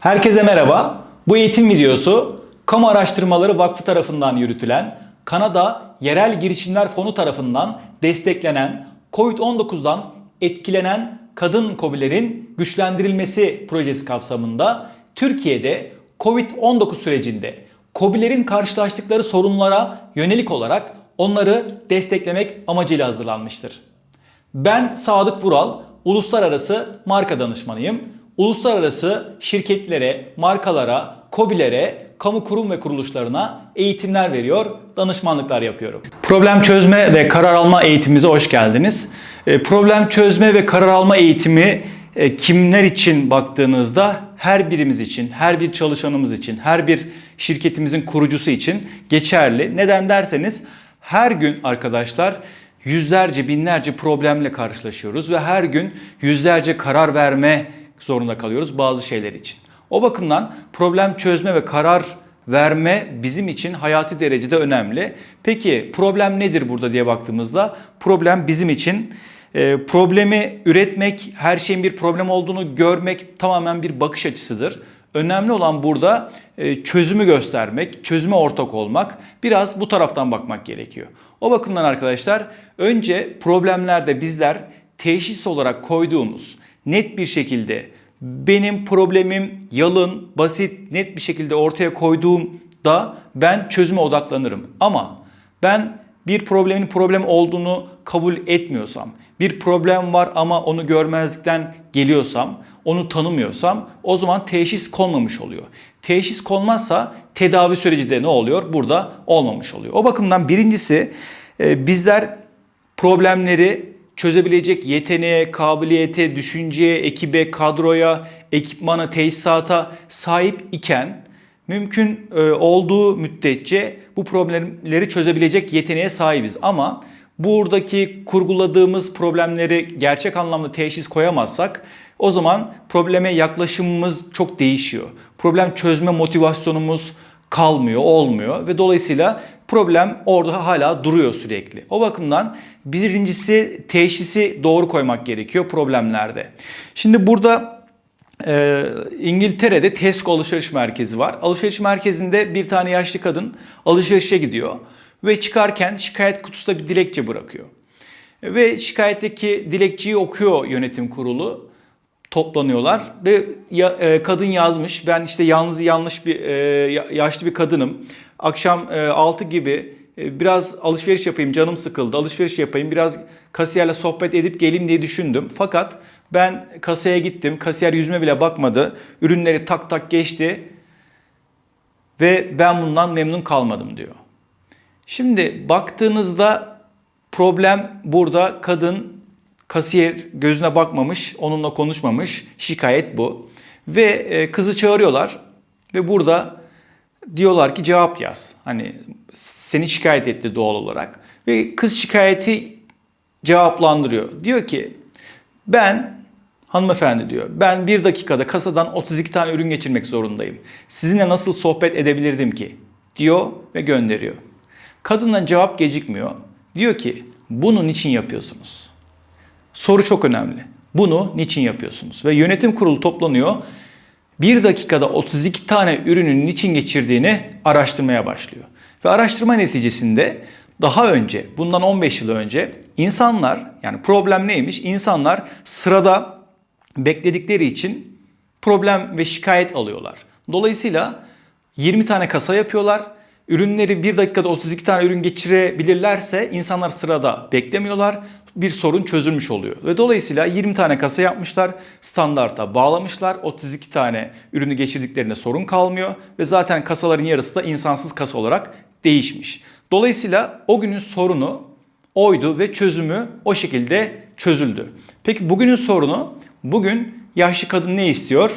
Herkese merhaba. Bu eğitim videosu Kamu Araştırmaları Vakfı tarafından yürütülen, Kanada Yerel Girişimler Fonu tarafından desteklenen, COVID-19'dan etkilenen kadın kobilerin güçlendirilmesi projesi kapsamında Türkiye'de COVID-19 sürecinde kobilerin karşılaştıkları sorunlara yönelik olarak onları desteklemek amacıyla hazırlanmıştır. Ben Sadık Vural, uluslararası marka danışmanıyım. Uluslararası şirketlere, markalara, KOBİ'lere, kamu kurum ve kuruluşlarına eğitimler veriyor, danışmanlıklar yapıyorum. Problem çözme ve karar alma eğitimimize hoş geldiniz. E, Problem çözme ve karar alma eğitimi e, kimler için baktığınızda her birimiz için, her bir çalışanımız için, her bir şirketimizin kurucusu için geçerli. Neden derseniz her gün arkadaşlar yüzlerce, binlerce problemle karşılaşıyoruz ve her gün yüzlerce karar verme zorunda kalıyoruz bazı şeyler için. O bakımdan problem çözme ve karar verme bizim için hayati derecede önemli. Peki problem nedir burada diye baktığımızda problem bizim için e, problemi üretmek, her şeyin bir problem olduğunu görmek tamamen bir bakış açısıdır. Önemli olan burada e, çözümü göstermek, çözüme ortak olmak, biraz bu taraftan bakmak gerekiyor. O bakımdan arkadaşlar önce problemlerde bizler teşhis olarak koyduğumuz net bir şekilde benim problemim yalın, basit, net bir şekilde ortaya koyduğumda ben çözüme odaklanırım. Ama ben bir problemin problem olduğunu kabul etmiyorsam, bir problem var ama onu görmezlikten geliyorsam, onu tanımıyorsam o zaman teşhis konmamış oluyor. Teşhis konmazsa tedavi süreci de ne oluyor? Burada olmamış oluyor. O bakımdan birincisi e, bizler problemleri çözebilecek yeteneğe, kabiliyete, düşünceye, ekibe, kadroya, ekipmana, tesisata sahip iken mümkün e, olduğu müddetçe bu problemleri çözebilecek yeteneğe sahibiz. Ama buradaki kurguladığımız problemleri gerçek anlamda teşhis koyamazsak o zaman probleme yaklaşımımız çok değişiyor. Problem çözme motivasyonumuz kalmıyor, olmuyor ve dolayısıyla problem orada hala duruyor sürekli. O bakımdan birincisi teşhisi doğru koymak gerekiyor problemlerde. Şimdi burada e, İngiltere'de Tesco alışveriş merkezi var. Alışveriş merkezinde bir tane yaşlı kadın alışverişe gidiyor ve çıkarken şikayet kutusunda bir dilekçe bırakıyor. Ve şikayetteki dilekçeyi okuyor yönetim kurulu toplanıyorlar ve ya, e, kadın yazmış ben işte yalnız yanlış bir e, yaşlı bir kadınım akşam e, 6 gibi e, biraz alışveriş yapayım canım sıkıldı alışveriş yapayım biraz kasiyerle sohbet edip geleyim diye düşündüm fakat ben kasaya gittim kasiyer yüzüme bile bakmadı ürünleri tak tak geçti ve ben bundan memnun kalmadım diyor. Şimdi baktığınızda problem burada kadın Kasiyer gözüne bakmamış, onunla konuşmamış. Şikayet bu. Ve e, kızı çağırıyorlar ve burada diyorlar ki cevap yaz. Hani seni şikayet etti doğal olarak. Ve kız şikayeti cevaplandırıyor. Diyor ki ben hanımefendi diyor ben bir dakikada kasadan 32 tane ürün geçirmek zorundayım. Sizinle nasıl sohbet edebilirdim ki? Diyor ve gönderiyor. Kadından cevap gecikmiyor. Diyor ki bunun için yapıyorsunuz. Soru çok önemli. Bunu niçin yapıyorsunuz? Ve yönetim kurulu toplanıyor. Bir dakikada 32 tane ürünün niçin geçirdiğini araştırmaya başlıyor. Ve araştırma neticesinde daha önce, bundan 15 yıl önce insanlar, yani problem neymiş? İnsanlar sırada bekledikleri için problem ve şikayet alıyorlar. Dolayısıyla 20 tane kasa yapıyorlar. Ürünleri 1 dakikada 32 tane ürün geçirebilirlerse insanlar sırada beklemiyorlar bir sorun çözülmüş oluyor. Ve dolayısıyla 20 tane kasa yapmışlar, standarta bağlamışlar. 32 tane ürünü geçirdiklerinde sorun kalmıyor ve zaten kasaların yarısı da insansız kasa olarak değişmiş. Dolayısıyla o günün sorunu oydu ve çözümü o şekilde çözüldü. Peki bugünün sorunu, bugün yaşlı kadın ne istiyor?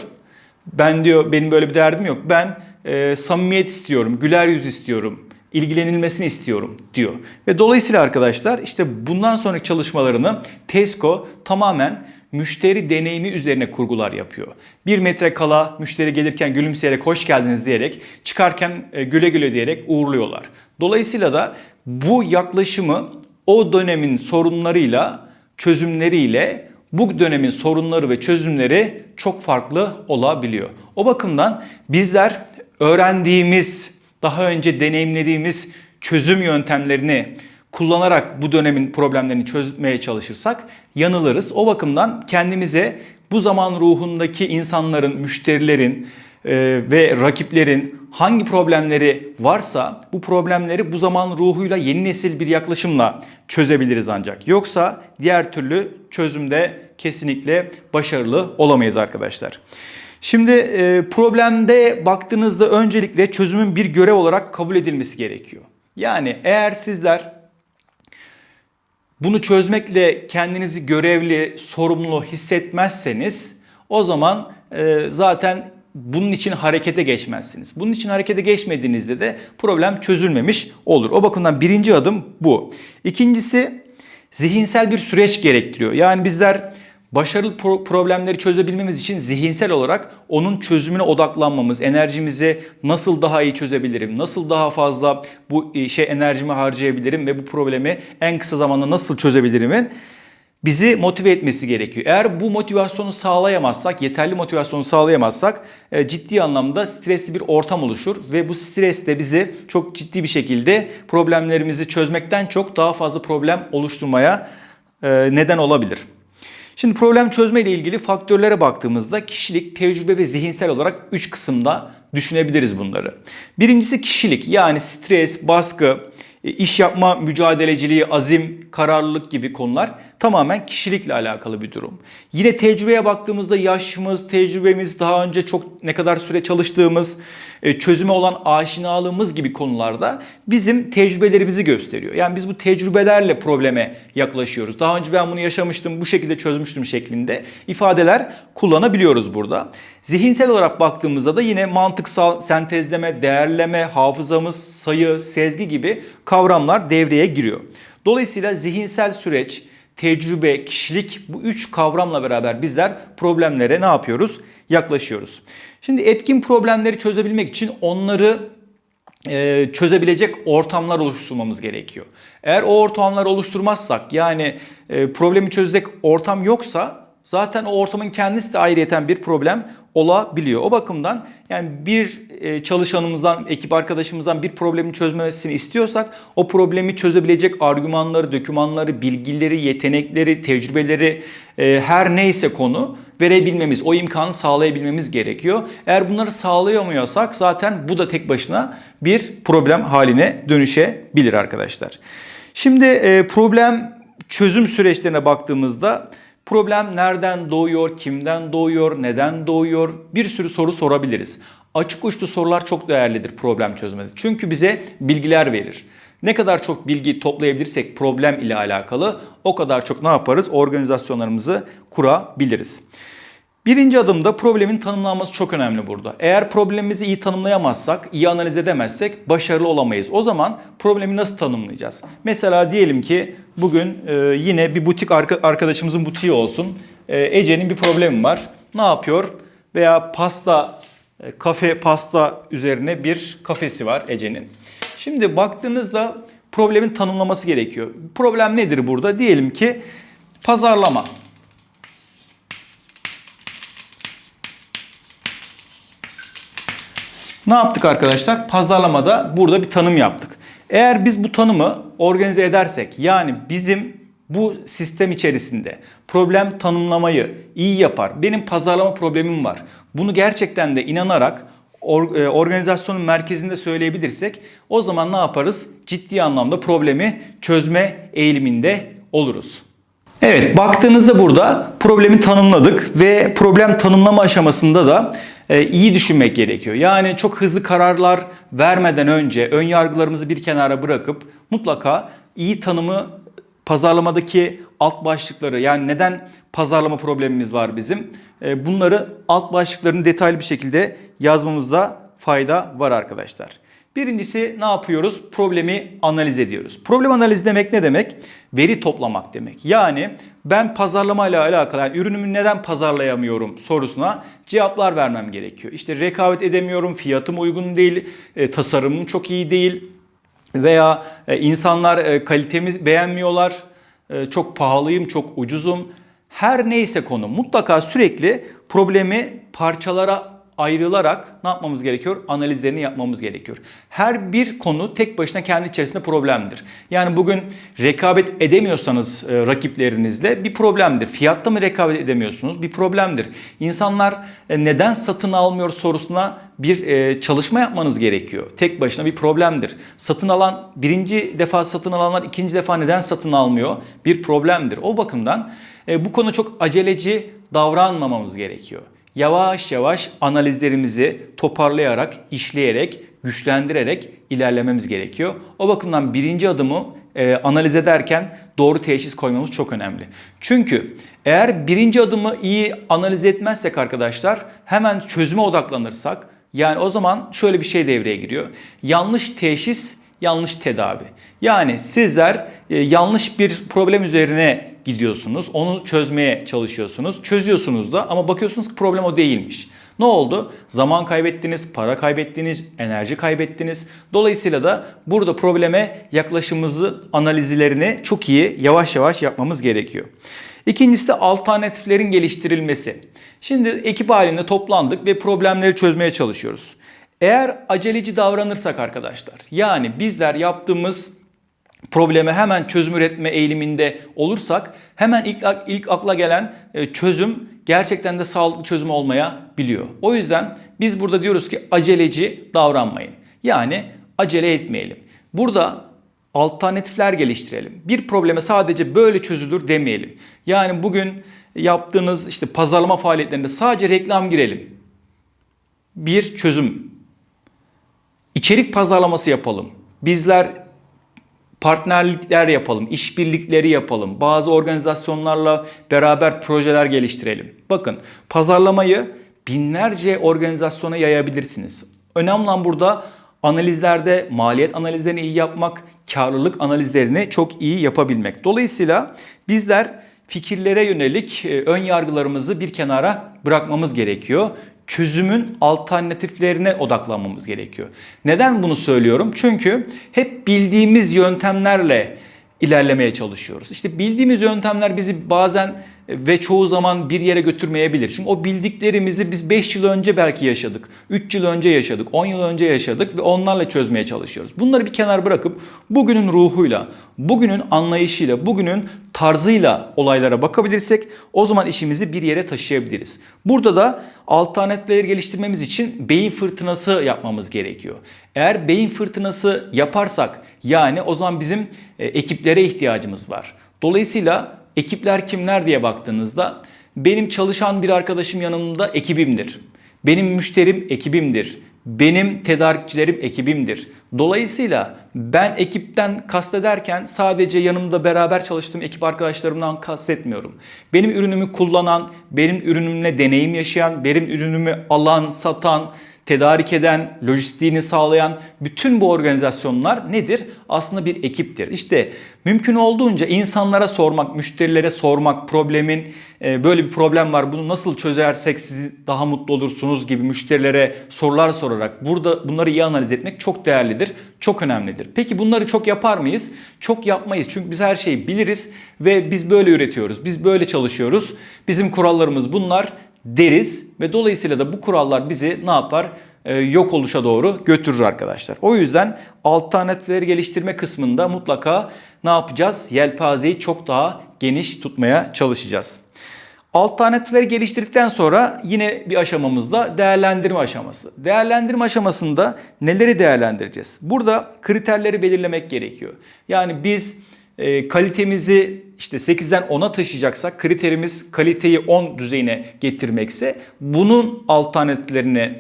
Ben diyor benim böyle bir derdim yok. Ben e, samimiyet istiyorum, güler yüz istiyorum, ilgilenilmesini istiyorum diyor. Ve dolayısıyla arkadaşlar işte bundan sonraki çalışmalarını Tesco tamamen müşteri deneyimi üzerine kurgular yapıyor. Bir metre kala müşteri gelirken gülümseyerek hoş geldiniz diyerek çıkarken e, güle güle diyerek uğurluyorlar. Dolayısıyla da bu yaklaşımı o dönemin sorunlarıyla, çözümleriyle bu dönemin sorunları ve çözümleri çok farklı olabiliyor. O bakımdan bizler öğrendiğimiz, daha önce deneyimlediğimiz çözüm yöntemlerini kullanarak bu dönemin problemlerini çözmeye çalışırsak yanılırız. O bakımdan kendimize bu zaman ruhundaki insanların, müşterilerin e, ve rakiplerin hangi problemleri varsa bu problemleri bu zaman ruhuyla yeni nesil bir yaklaşımla çözebiliriz ancak. Yoksa diğer türlü çözümde kesinlikle başarılı olamayız arkadaşlar. Şimdi e, problemde baktığınızda öncelikle çözümün bir görev olarak kabul edilmesi gerekiyor. Yani eğer sizler bunu çözmekle kendinizi görevli, sorumlu hissetmezseniz o zaman e, zaten bunun için harekete geçmezsiniz. Bunun için harekete geçmediğinizde de problem çözülmemiş olur. O bakımdan birinci adım bu. İkincisi zihinsel bir süreç gerektiriyor. Yani bizler başarılı pro- problemleri çözebilmemiz için zihinsel olarak onun çözümüne odaklanmamız, enerjimizi nasıl daha iyi çözebilirim, nasıl daha fazla bu e, şey enerjimi harcayabilirim ve bu problemi en kısa zamanda nasıl çözebilirimin bizi motive etmesi gerekiyor. Eğer bu motivasyonu sağlayamazsak, yeterli motivasyonu sağlayamazsak e, ciddi anlamda stresli bir ortam oluşur ve bu stres de bizi çok ciddi bir şekilde problemlerimizi çözmekten çok daha fazla problem oluşturmaya e, neden olabilir. Şimdi problem çözme ile ilgili faktörlere baktığımızda kişilik, tecrübe ve zihinsel olarak 3 kısımda düşünebiliriz bunları. Birincisi kişilik yani stres, baskı, e, iş yapma mücadeleciliği, azim, kararlılık gibi konular tamamen kişilikle alakalı bir durum. Yine tecrübeye baktığımızda yaşımız, tecrübemiz, daha önce çok ne kadar süre çalıştığımız, çözüme olan aşinalığımız gibi konularda bizim tecrübelerimizi gösteriyor. Yani biz bu tecrübelerle probleme yaklaşıyoruz. Daha önce ben bunu yaşamıştım, bu şekilde çözmüştüm şeklinde ifadeler kullanabiliyoruz burada. Zihinsel olarak baktığımızda da yine mantıksal sentezleme, değerleme, hafızamız, sayı, sezgi gibi kavramlar devreye giriyor. Dolayısıyla zihinsel süreç, tecrübe, kişilik bu üç kavramla beraber bizler problemlere ne yapıyoruz? Yaklaşıyoruz. Şimdi etkin problemleri çözebilmek için onları e, çözebilecek ortamlar oluşturmamız gerekiyor. Eğer o ortamları oluşturmazsak yani e, problemi çözecek ortam yoksa zaten o ortamın kendisi de ayrıyeten bir problem olabiliyor. O bakımdan yani bir e, çalışanımızdan, ekip arkadaşımızdan bir problemi çözmesini istiyorsak o problemi çözebilecek argümanları, dokümanları, bilgileri, yetenekleri, tecrübeleri her neyse konu verebilmemiz, o imkanı sağlayabilmemiz gerekiyor. Eğer bunları sağlayamıyorsak zaten bu da tek başına bir problem haline dönüşebilir arkadaşlar. Şimdi e, problem çözüm süreçlerine baktığımızda problem nereden doğuyor, kimden doğuyor, neden doğuyor bir sürü soru sorabiliriz. Açık uçlu sorular çok değerlidir problem çözmede. Çünkü bize bilgiler verir. Ne kadar çok bilgi toplayabilirsek problem ile alakalı o kadar çok ne yaparız? Organizasyonlarımızı kurabiliriz. Birinci adımda problemin tanımlanması çok önemli burada. Eğer problemimizi iyi tanımlayamazsak, iyi analiz edemezsek başarılı olamayız. O zaman problemi nasıl tanımlayacağız? Mesela diyelim ki bugün e, yine bir butik arka, arkadaşımızın butiği olsun. E, Ece'nin bir problemi var. Ne yapıyor? Veya pasta, e, kafe pasta üzerine bir kafesi var Ece'nin. Şimdi baktığınızda problemin tanımlaması gerekiyor. Problem nedir burada? Diyelim ki pazarlama. Ne yaptık arkadaşlar? Pazarlamada burada bir tanım yaptık. Eğer biz bu tanımı organize edersek yani bizim bu sistem içerisinde problem tanımlamayı iyi yapar. Benim pazarlama problemim var. Bunu gerçekten de inanarak or, e, organizasyonun merkezinde söyleyebilirsek o zaman ne yaparız? Ciddi anlamda problemi çözme eğiliminde oluruz. Evet baktığınızda burada problemi tanımladık ve problem tanımlama aşamasında da e, iyi düşünmek gerekiyor. Yani çok hızlı kararlar vermeden önce ön yargılarımızı bir kenara bırakıp mutlaka iyi tanımı pazarlamadaki alt başlıkları yani neden pazarlama problemimiz var bizim e, bunları alt başlıklarını detaylı bir şekilde yazmamızda fayda var arkadaşlar. Birincisi ne yapıyoruz? Problemi analiz ediyoruz. Problem analizi demek ne demek? Veri toplamak demek. Yani ben pazarlama ile alakalı yani ürünümü neden pazarlayamıyorum sorusuna cevaplar vermem gerekiyor. İşte rekabet edemiyorum, fiyatım uygun değil, e, tasarımım çok iyi değil veya e, insanlar e, kalitemi beğenmiyorlar, çok pahalıyım, çok ucuzum. Her neyse konu mutlaka sürekli problemi parçalara ayrılarak ne yapmamız gerekiyor? Analizlerini yapmamız gerekiyor. Her bir konu tek başına kendi içerisinde problemdir. Yani bugün rekabet edemiyorsanız e, rakiplerinizle bir problemdir. Fiyatta mı rekabet edemiyorsunuz? Bir problemdir. İnsanlar e, neden satın almıyor sorusuna bir e, çalışma yapmanız gerekiyor. Tek başına bir problemdir. Satın alan birinci defa satın alanlar ikinci defa neden satın almıyor? Bir problemdir. O bakımdan e, bu konu çok aceleci davranmamamız gerekiyor yavaş yavaş analizlerimizi toparlayarak, işleyerek, güçlendirerek ilerlememiz gerekiyor. O bakımdan birinci adımı e, analiz ederken doğru teşhis koymamız çok önemli. Çünkü eğer birinci adımı iyi analiz etmezsek arkadaşlar hemen çözüme odaklanırsak yani o zaman şöyle bir şey devreye giriyor. Yanlış teşhis, yanlış tedavi. Yani sizler e, yanlış bir problem üzerine gidiyorsunuz. Onu çözmeye çalışıyorsunuz. Çözüyorsunuz da ama bakıyorsunuz ki problem o değilmiş. Ne oldu? Zaman kaybettiniz, para kaybettiniz, enerji kaybettiniz. Dolayısıyla da burada probleme yaklaşımımızı, analizlerini çok iyi yavaş yavaş yapmamız gerekiyor. İkincisi de alternatiflerin geliştirilmesi. Şimdi ekip halinde toplandık ve problemleri çözmeye çalışıyoruz. Eğer aceleci davranırsak arkadaşlar, yani bizler yaptığımız probleme hemen çözüm üretme eğiliminde olursak hemen ilk, ilk akla gelen e, çözüm gerçekten de sağlıklı çözüm olmayabiliyor. O yüzden biz burada diyoruz ki aceleci davranmayın. Yani acele etmeyelim. Burada alternatifler geliştirelim. Bir probleme sadece böyle çözülür demeyelim. Yani bugün yaptığınız işte pazarlama faaliyetlerinde sadece reklam girelim. Bir çözüm. İçerik pazarlaması yapalım. Bizler partnerlikler yapalım, işbirlikleri yapalım, bazı organizasyonlarla beraber projeler geliştirelim. Bakın pazarlamayı binlerce organizasyona yayabilirsiniz. Önemli olan burada analizlerde maliyet analizlerini iyi yapmak, karlılık analizlerini çok iyi yapabilmek. Dolayısıyla bizler fikirlere yönelik e, ön yargılarımızı bir kenara bırakmamız gerekiyor çözümün alternatiflerine odaklanmamız gerekiyor. Neden bunu söylüyorum? Çünkü hep bildiğimiz yöntemlerle ilerlemeye çalışıyoruz. İşte bildiğimiz yöntemler bizi bazen ve çoğu zaman bir yere götürmeyebilir. Çünkü o bildiklerimizi biz 5 yıl önce belki yaşadık, 3 yıl önce yaşadık, 10 yıl önce yaşadık ve onlarla çözmeye çalışıyoruz. Bunları bir kenar bırakıp bugünün ruhuyla, bugünün anlayışıyla, bugünün tarzıyla olaylara bakabilirsek o zaman işimizi bir yere taşıyabiliriz. Burada da alternatifleri geliştirmemiz için beyin fırtınası yapmamız gerekiyor. Eğer beyin fırtınası yaparsak yani o zaman bizim e, ekiplere ihtiyacımız var. Dolayısıyla ekipler kimler diye baktığınızda benim çalışan bir arkadaşım yanımda ekibimdir. Benim müşterim ekibimdir. Benim tedarikçilerim ekibimdir. Dolayısıyla ben ekipten kastederken sadece yanımda beraber çalıştığım ekip arkadaşlarımdan kastetmiyorum. Benim ürünümü kullanan, benim ürünümle deneyim yaşayan, benim ürünümü alan, satan, tedarik eden, lojistiğini sağlayan bütün bu organizasyonlar nedir? Aslında bir ekiptir. İşte mümkün olduğunca insanlara sormak, müşterilere sormak, problemin e, böyle bir problem var bunu nasıl çözersek siz daha mutlu olursunuz gibi müşterilere sorular sorarak burada bunları iyi analiz etmek çok değerlidir, çok önemlidir. Peki bunları çok yapar mıyız? Çok yapmayız çünkü biz her şeyi biliriz ve biz böyle üretiyoruz, biz böyle çalışıyoruz. Bizim kurallarımız bunlar deriz ve dolayısıyla da bu kurallar bizi ne yapar? Ee, yok oluşa doğru götürür arkadaşlar. O yüzden alternatifleri geliştirme kısmında mutlaka ne yapacağız? Yelpazeyi çok daha geniş tutmaya çalışacağız. Alternatifleri geliştirdikten sonra yine bir aşamamızda değerlendirme aşaması. Değerlendirme aşamasında neleri değerlendireceğiz? Burada kriterleri belirlemek gerekiyor. Yani biz e, kalitemizi işte 8'den 10'a taşıyacaksak kriterimiz kaliteyi 10 düzeyine getirmekse bunun alternatiflerini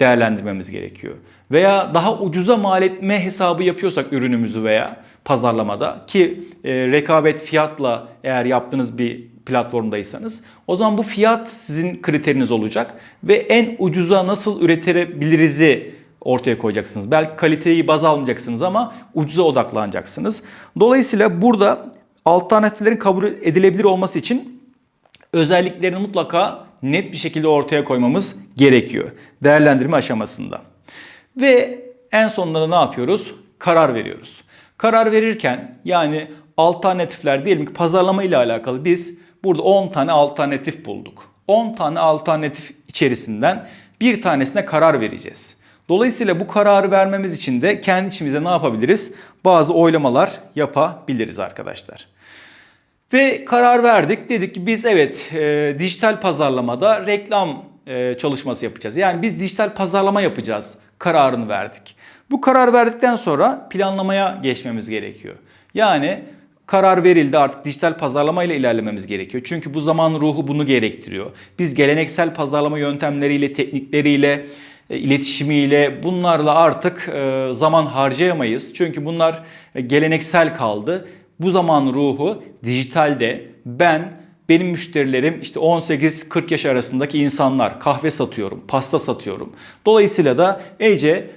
değerlendirmemiz gerekiyor. Veya daha ucuza mal etme hesabı yapıyorsak ürünümüzü veya pazarlamada ki e, rekabet fiyatla eğer yaptığınız bir platformdaysanız o zaman bu fiyat sizin kriteriniz olacak ve en ucuza nasıl üretebilirizi ortaya koyacaksınız. Belki kaliteyi baz almayacaksınız ama ucuza odaklanacaksınız. Dolayısıyla burada alternatiflerin kabul edilebilir olması için özelliklerini mutlaka net bir şekilde ortaya koymamız gerekiyor değerlendirme aşamasında. Ve en sonunda da ne yapıyoruz? Karar veriyoruz. Karar verirken yani alternatifler diyelim ki pazarlama ile alakalı biz Burada 10 tane alternatif bulduk. 10 tane alternatif içerisinden bir tanesine karar vereceğiz. Dolayısıyla bu kararı vermemiz için de kendi içimize ne yapabiliriz? Bazı oylamalar yapabiliriz arkadaşlar. Ve karar verdik. Dedik ki biz evet e, dijital pazarlamada reklam e, çalışması yapacağız. Yani biz dijital pazarlama yapacağız kararını verdik. Bu karar verdikten sonra planlamaya geçmemiz gerekiyor. Yani karar verildi artık dijital pazarlama ile ilerlememiz gerekiyor. Çünkü bu zaman ruhu bunu gerektiriyor. Biz geleneksel pazarlama yöntemleriyle, teknikleriyle, e, iletişimiyle bunlarla artık e, zaman harcayamayız. Çünkü bunlar e, geleneksel kaldı. Bu zaman ruhu dijitalde ben benim müşterilerim işte 18-40 yaş arasındaki insanlar. Kahve satıyorum, pasta satıyorum. Dolayısıyla da Ece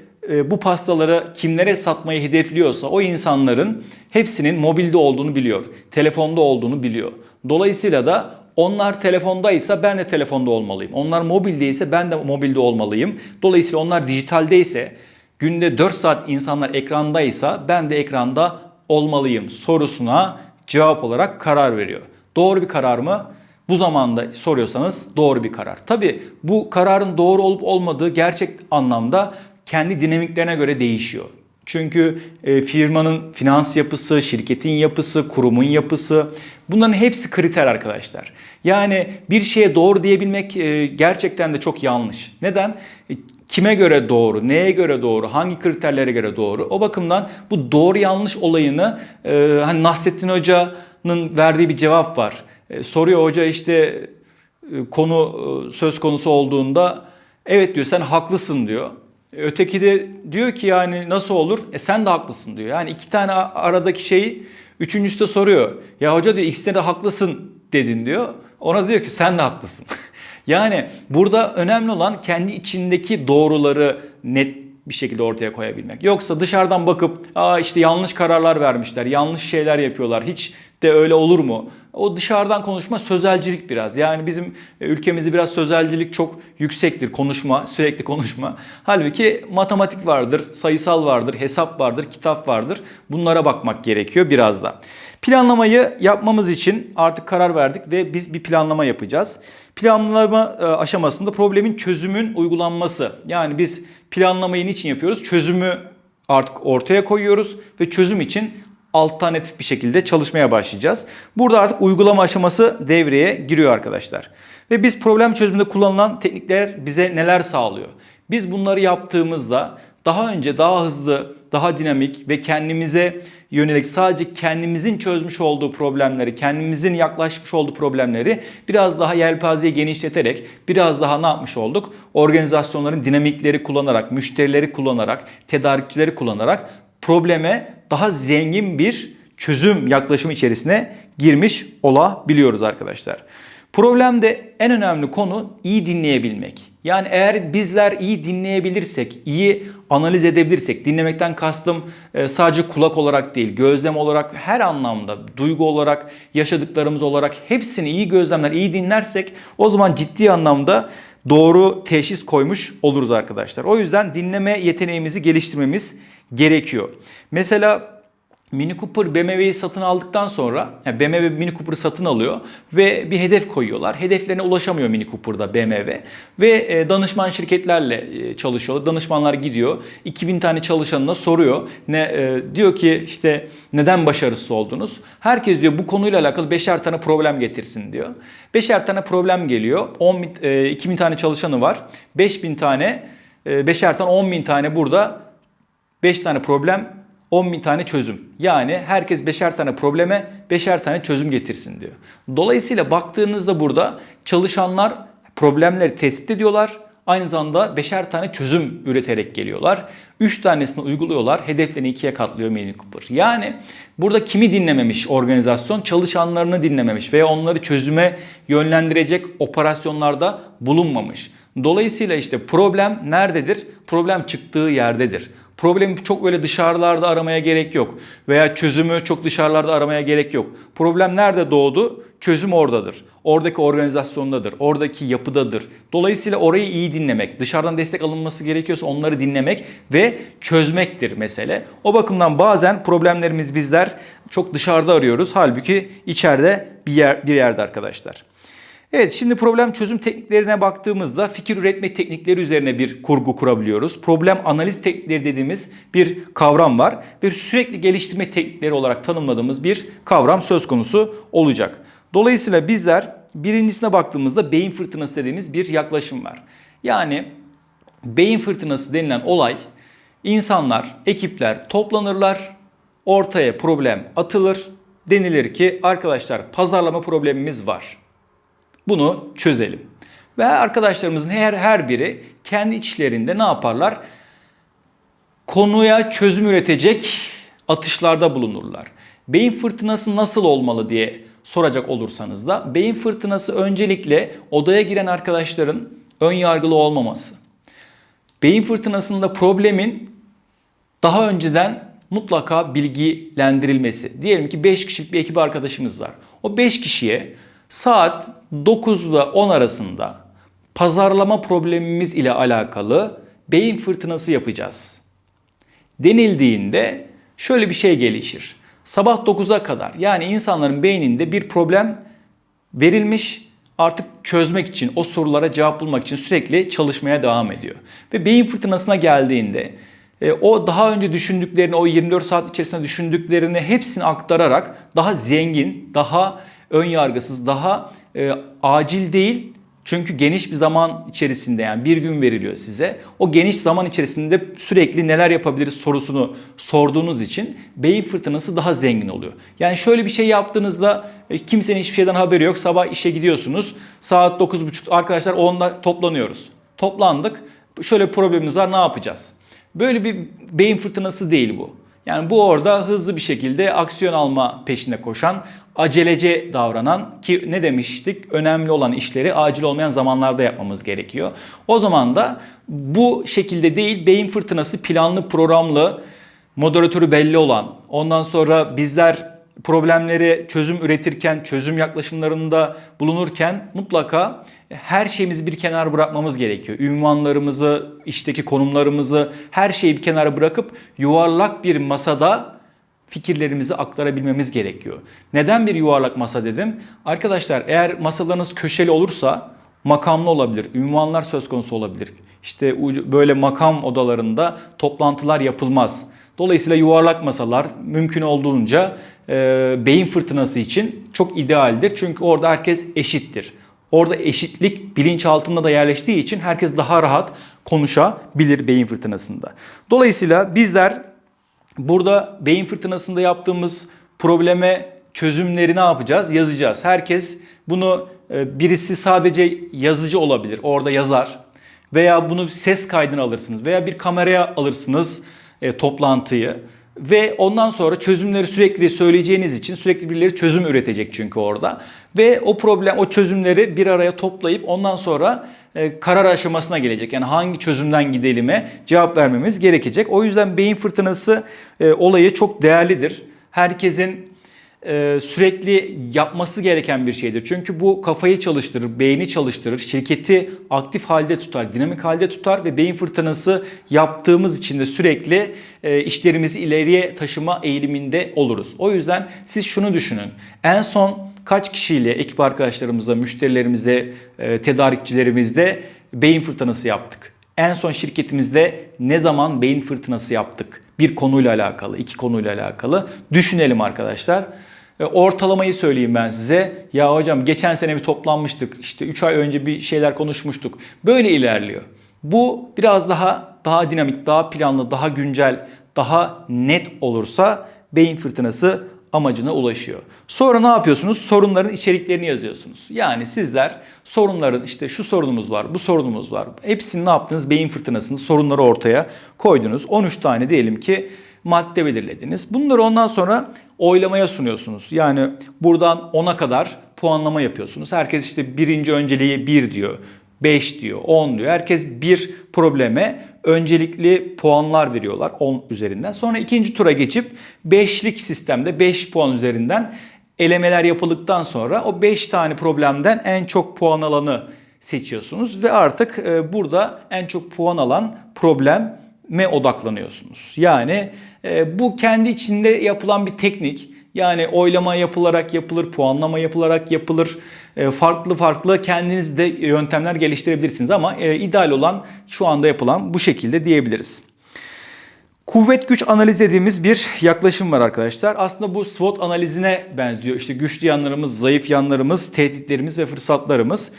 bu pastaları kimlere satmayı hedefliyorsa o insanların hepsinin mobilde olduğunu biliyor. Telefonda olduğunu biliyor. Dolayısıyla da onlar telefondaysa ben de telefonda olmalıyım. Onlar mobildeyse ben de mobilde olmalıyım. Dolayısıyla onlar dijitaldeyse günde 4 saat insanlar ekrandaysa ben de ekranda olmalıyım sorusuna cevap olarak karar veriyor. Doğru bir karar mı? Bu zamanda soruyorsanız doğru bir karar. Tabi bu kararın doğru olup olmadığı gerçek anlamda kendi dinamiklerine göre değişiyor. Çünkü e, firmanın finans yapısı, şirketin yapısı, kurumun yapısı bunların hepsi kriter arkadaşlar. Yani bir şeye doğru diyebilmek e, gerçekten de çok yanlış. Neden? Kime göre doğru, neye göre doğru, hangi kriterlere göre doğru? O bakımdan bu doğru yanlış olayını e, hani Nasrettin Hoca'nın verdiği bir cevap var. E, soruyor hoca işte e, konu e, söz konusu olduğunda evet diyor sen haklısın diyor. E, Öteki de diyor ki yani nasıl olur? E sen de haklısın diyor. Yani iki tane aradaki şeyi üçüncüsü de soruyor. Ya hoca diyor ikisine de haklısın dedin diyor. Ona diyor ki sen de haklısın. yani burada önemli olan kendi içindeki doğruları net bir şekilde ortaya koyabilmek. Yoksa dışarıdan bakıp aa işte yanlış kararlar vermişler, yanlış şeyler yapıyorlar. Hiç de öyle olur mu? O dışarıdan konuşma sözelcilik biraz. Yani bizim e, ülkemizde biraz sözelcilik çok yüksektir. Konuşma, sürekli konuşma. Halbuki matematik vardır, sayısal vardır, hesap vardır, kitap vardır. Bunlara bakmak gerekiyor biraz da. Planlamayı yapmamız için artık karar verdik ve biz bir planlama yapacağız. Planlama e, aşamasında problemin çözümün uygulanması. Yani biz planlamayı niçin yapıyoruz? Çözümü artık ortaya koyuyoruz ve çözüm için alternatif bir şekilde çalışmaya başlayacağız. Burada artık uygulama aşaması devreye giriyor arkadaşlar. Ve biz problem çözümünde kullanılan teknikler bize neler sağlıyor? Biz bunları yaptığımızda daha önce daha hızlı, daha dinamik ve kendimize yönelik sadece kendimizin çözmüş olduğu problemleri, kendimizin yaklaşmış olduğu problemleri biraz daha yelpazeyi genişleterek biraz daha ne yapmış olduk? Organizasyonların dinamikleri kullanarak, müşterileri kullanarak, tedarikçileri kullanarak probleme daha zengin bir çözüm yaklaşımı içerisine girmiş olabiliyoruz arkadaşlar. Problemde en önemli konu iyi dinleyebilmek. Yani eğer bizler iyi dinleyebilirsek, iyi analiz edebilirsek, dinlemekten kastım e, sadece kulak olarak değil, gözlem olarak her anlamda, duygu olarak, yaşadıklarımız olarak hepsini iyi gözlemler, iyi dinlersek o zaman ciddi anlamda doğru teşhis koymuş oluruz arkadaşlar. O yüzden dinleme yeteneğimizi geliştirmemiz gerekiyor. Mesela Mini Cooper BMW'yi satın aldıktan sonra yani BMW Mini Cooper'ı satın alıyor ve bir hedef koyuyorlar. Hedeflerine ulaşamıyor Mini Cooper'da BMW ve e, danışman şirketlerle e, çalışıyorlar. Danışmanlar gidiyor. 2000 tane çalışanına soruyor. Ne e, diyor ki işte neden başarısız oldunuz? Herkes diyor bu konuyla alakalı beşer tane problem getirsin diyor. Beşer tane problem geliyor. 10 2000 tane çalışanı var. 5000 tane beşer tane 10 bin tane burada 5 tane problem 10 bin tane çözüm. Yani herkes beşer tane probleme beşer tane çözüm getirsin diyor. Dolayısıyla baktığınızda burada çalışanlar problemleri tespit ediyorlar. Aynı zamanda beşer tane çözüm üreterek geliyorlar. Üç tanesini uyguluyorlar. Hedeflerini ikiye katlıyor Mini Cooper. Yani burada kimi dinlememiş organizasyon? Çalışanlarını dinlememiş veya onları çözüme yönlendirecek operasyonlarda bulunmamış. Dolayısıyla işte problem nerededir? Problem çıktığı yerdedir. Problemi çok böyle dışarılarda aramaya gerek yok. Veya çözümü çok dışarılarda aramaya gerek yok. Problem nerede doğdu? Çözüm oradadır. Oradaki organizasyondadır. Oradaki yapıdadır. Dolayısıyla orayı iyi dinlemek, dışarıdan destek alınması gerekiyorsa onları dinlemek ve çözmektir mesele. O bakımdan bazen problemlerimiz bizler çok dışarıda arıyoruz. Halbuki içeride bir yer bir yerde arkadaşlar. Evet şimdi problem çözüm tekniklerine baktığımızda fikir üretme teknikleri üzerine bir kurgu kurabiliyoruz. Problem analiz teknikleri dediğimiz bir kavram var ve sürekli geliştirme teknikleri olarak tanımladığımız bir kavram söz konusu olacak. Dolayısıyla bizler birincisine baktığımızda beyin fırtınası dediğimiz bir yaklaşım var. Yani beyin fırtınası denilen olay insanlar, ekipler toplanırlar, ortaya problem atılır, denilir ki arkadaşlar pazarlama problemimiz var. Bunu çözelim. Ve arkadaşlarımızın her her biri kendi içlerinde ne yaparlar? Konuya çözüm üretecek atışlarda bulunurlar. Beyin fırtınası nasıl olmalı diye soracak olursanız da beyin fırtınası öncelikle odaya giren arkadaşların ön yargılı olmaması. Beyin fırtınasında problemin daha önceden mutlaka bilgilendirilmesi. Diyelim ki 5 kişilik bir ekip arkadaşımız var. O 5 kişiye saat 9 ve 10 arasında pazarlama problemimiz ile alakalı beyin fırtınası yapacağız. Denildiğinde şöyle bir şey gelişir. Sabah 9'a kadar yani insanların beyninde bir problem verilmiş artık çözmek için o sorulara cevap bulmak için sürekli çalışmaya devam ediyor. Ve beyin fırtınasına geldiğinde e, o daha önce düşündüklerini, o 24 saat içerisinde düşündüklerini hepsini aktararak daha zengin, daha ön yargısız, daha e, acil değil çünkü geniş bir zaman içerisinde yani bir gün veriliyor size. O geniş zaman içerisinde sürekli neler yapabiliriz sorusunu sorduğunuz için beyin fırtınası daha zengin oluyor. Yani şöyle bir şey yaptığınızda e, kimsenin hiçbir şeyden haberi yok. Sabah işe gidiyorsunuz. Saat 9.30 arkadaşlar 10'da toplanıyoruz. Toplandık. Şöyle problemimiz var ne yapacağız? Böyle bir beyin fırtınası değil bu. Yani bu orada hızlı bir şekilde aksiyon alma peşinde koşan, acelece davranan ki ne demiştik? Önemli olan işleri acil olmayan zamanlarda yapmamız gerekiyor. O zaman da bu şekilde değil beyin fırtınası planlı, programlı, moderatörü belli olan, ondan sonra bizler problemleri çözüm üretirken, çözüm yaklaşımlarında bulunurken mutlaka her şeyimizi bir kenara bırakmamız gerekiyor. Ünvanlarımızı, işteki konumlarımızı, her şeyi bir kenara bırakıp yuvarlak bir masada fikirlerimizi aktarabilmemiz gerekiyor. Neden bir yuvarlak masa dedim? Arkadaşlar eğer masalarınız köşeli olursa makamlı olabilir, ünvanlar söz konusu olabilir. İşte böyle makam odalarında toplantılar yapılmaz. Dolayısıyla yuvarlak masalar mümkün olduğunca e, beyin fırtınası için çok idealdir. Çünkü orada herkes eşittir. Orada eşitlik bilinçaltında da yerleştiği için herkes daha rahat konuşabilir beyin fırtınasında. Dolayısıyla bizler burada beyin fırtınasında yaptığımız probleme çözümleri ne yapacağız? Yazacağız. Herkes bunu e, birisi sadece yazıcı olabilir. Orada yazar. Veya bunu ses kaydını alırsınız veya bir kameraya alırsınız e, toplantıyı ve ondan sonra çözümleri sürekli söyleyeceğiniz için sürekli birileri çözüm üretecek çünkü orada. Ve o problem, o çözümleri bir araya toplayıp ondan sonra e, karar aşamasına gelecek. Yani hangi çözümden gidelime cevap vermemiz gerekecek. O yüzden beyin fırtınası e, olayı çok değerlidir. Herkesin e, sürekli yapması gereken bir şeydir. Çünkü bu kafayı çalıştırır, beyni çalıştırır, şirketi aktif halde tutar, dinamik halde tutar ve beyin fırtınası yaptığımız için de sürekli e, işlerimizi ileriye taşıma eğiliminde oluruz. O yüzden siz şunu düşünün. En son kaç kişiyle ekip arkadaşlarımızla, müşterilerimizle, e, tedarikçilerimizle beyin fırtınası yaptık? En son şirketimizde ne zaman beyin fırtınası yaptık? Bir konuyla alakalı, iki konuyla alakalı. Düşünelim arkadaşlar. E, ortalamayı söyleyeyim ben size. Ya hocam geçen sene bir toplanmıştık. İşte 3 ay önce bir şeyler konuşmuştuk. Böyle ilerliyor. Bu biraz daha daha dinamik, daha planlı, daha güncel, daha net olursa beyin fırtınası amacına ulaşıyor. Sonra ne yapıyorsunuz? Sorunların içeriklerini yazıyorsunuz. Yani sizler sorunların işte şu sorunumuz var, bu sorunumuz var. Hepsini ne yaptınız? Beyin fırtınasını sorunları ortaya koydunuz. 13 tane diyelim ki madde belirlediniz. Bunları ondan sonra oylamaya sunuyorsunuz. Yani buradan 10'a kadar puanlama yapıyorsunuz. Herkes işte birinci önceliği 1 diyor. 5 diyor, 10 diyor. Herkes bir probleme öncelikli puanlar veriyorlar 10 üzerinden. Sonra ikinci tura geçip 5'lik sistemde 5 puan üzerinden elemeler yapıldıktan sonra o 5 tane problemden en çok puan alanı seçiyorsunuz ve artık e, burada en çok puan alan probleme odaklanıyorsunuz. Yani e, bu kendi içinde yapılan bir teknik. Yani oylama yapılarak yapılır, puanlama yapılarak yapılır. E, Farklı farklı kendiniz de yöntemler geliştirebilirsiniz ama e, ideal olan şu anda yapılan bu şekilde diyebiliriz. Kuvvet güç analiz dediğimiz bir yaklaşım var arkadaşlar. Aslında bu SWOT analizine benziyor. İşte güçlü yanlarımız, zayıf yanlarımız, tehditlerimiz ve fırsatlarımız.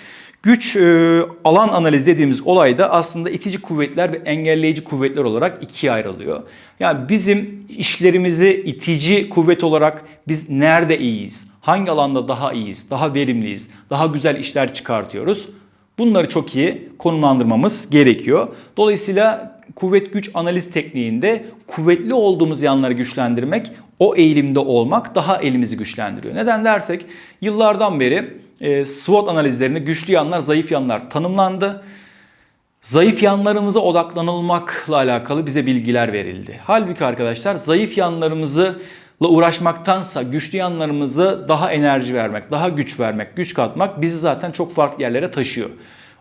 Güç e, alan analiz dediğimiz olayda aslında itici kuvvetler ve engelleyici kuvvetler olarak ikiye ayrılıyor. Yani bizim işlerimizi itici kuvvet olarak biz nerede iyiyiz? Hangi alanda daha iyiyiz? Daha verimliyiz? Daha güzel işler çıkartıyoruz? Bunları çok iyi konumlandırmamız gerekiyor. Dolayısıyla kuvvet güç analiz tekniğinde kuvvetli olduğumuz yanları güçlendirmek, o eğilimde olmak daha elimizi güçlendiriyor. Neden dersek yıllardan beri e, SWOT analizlerinde güçlü yanlar, zayıf yanlar tanımlandı. Zayıf yanlarımıza odaklanılmakla alakalı bize bilgiler verildi. Halbuki arkadaşlar zayıf yanlarımızla uğraşmaktansa güçlü yanlarımızı daha enerji vermek, daha güç vermek, güç katmak bizi zaten çok farklı yerlere taşıyor.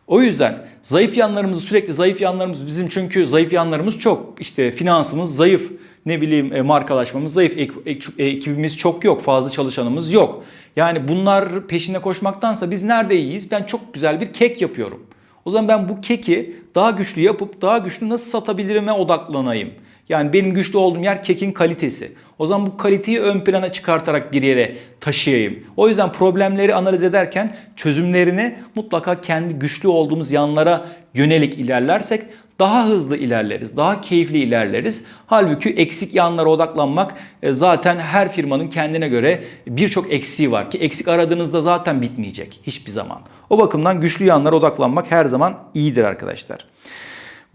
O yüzden zayıf yanlarımızı sürekli zayıf yanlarımız bizim çünkü zayıf yanlarımız çok. İşte finansımız zayıf, ne bileyim e, markalaşmamız zayıf, ek- ekibimiz çok yok, fazla çalışanımız yok. Yani bunlar peşine koşmaktansa biz nerede iyiyiz? Ben çok güzel bir kek yapıyorum. O zaman ben bu keki daha güçlü yapıp daha güçlü nasıl satabilirime odaklanayım. Yani benim güçlü olduğum yer kekin kalitesi. O zaman bu kaliteyi ön plana çıkartarak bir yere taşıyayım. O yüzden problemleri analiz ederken çözümlerini mutlaka kendi güçlü olduğumuz yanlara yönelik ilerlersek daha hızlı ilerleriz, daha keyifli ilerleriz. Halbuki eksik yanlara odaklanmak e, zaten her firmanın kendine göre birçok eksiği var ki eksik aradığınızda zaten bitmeyecek hiçbir zaman. O bakımdan güçlü yanlara odaklanmak her zaman iyidir arkadaşlar.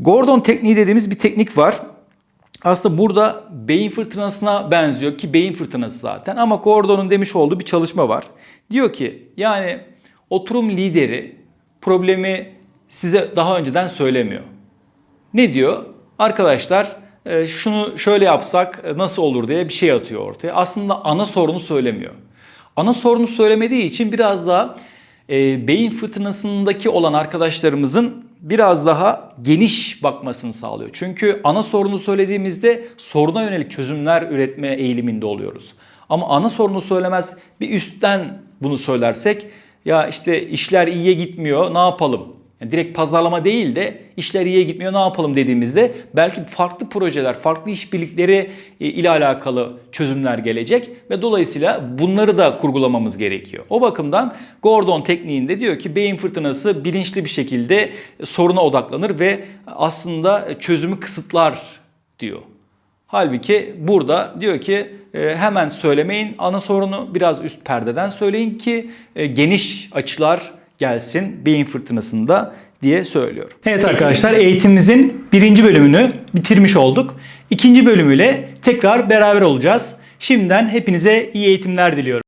Gordon tekniği dediğimiz bir teknik var. Aslında burada beyin fırtınasına benziyor ki beyin fırtınası zaten ama Gordon'un demiş olduğu bir çalışma var. Diyor ki yani oturum lideri problemi size daha önceden söylemiyor. Ne diyor? Arkadaşlar e, şunu şöyle yapsak nasıl olur diye bir şey atıyor ortaya. Aslında ana sorunu söylemiyor. Ana sorunu söylemediği için biraz daha e, beyin fırtınasındaki olan arkadaşlarımızın biraz daha geniş bakmasını sağlıyor. Çünkü ana sorunu söylediğimizde soruna yönelik çözümler üretme eğiliminde oluyoruz. Ama ana sorunu söylemez bir üstten bunu söylersek ya işte işler iyiye gitmiyor ne yapalım? Yani direkt pazarlama değil de işler iyiye gitmiyor ne yapalım dediğimizde belki farklı projeler, farklı işbirlikleri e, ile alakalı çözümler gelecek ve dolayısıyla bunları da kurgulamamız gerekiyor. O bakımdan Gordon tekniğinde diyor ki beyin fırtınası bilinçli bir şekilde soruna odaklanır ve aslında çözümü kısıtlar diyor. Halbuki burada diyor ki e, hemen söylemeyin ana sorunu biraz üst perdeden söyleyin ki e, geniş açılar gelsin beyin fırtınasında diye söylüyor. Evet arkadaşlar eğitimimizin birinci bölümünü bitirmiş olduk. İkinci bölümüyle tekrar beraber olacağız. Şimdiden hepinize iyi eğitimler diliyorum.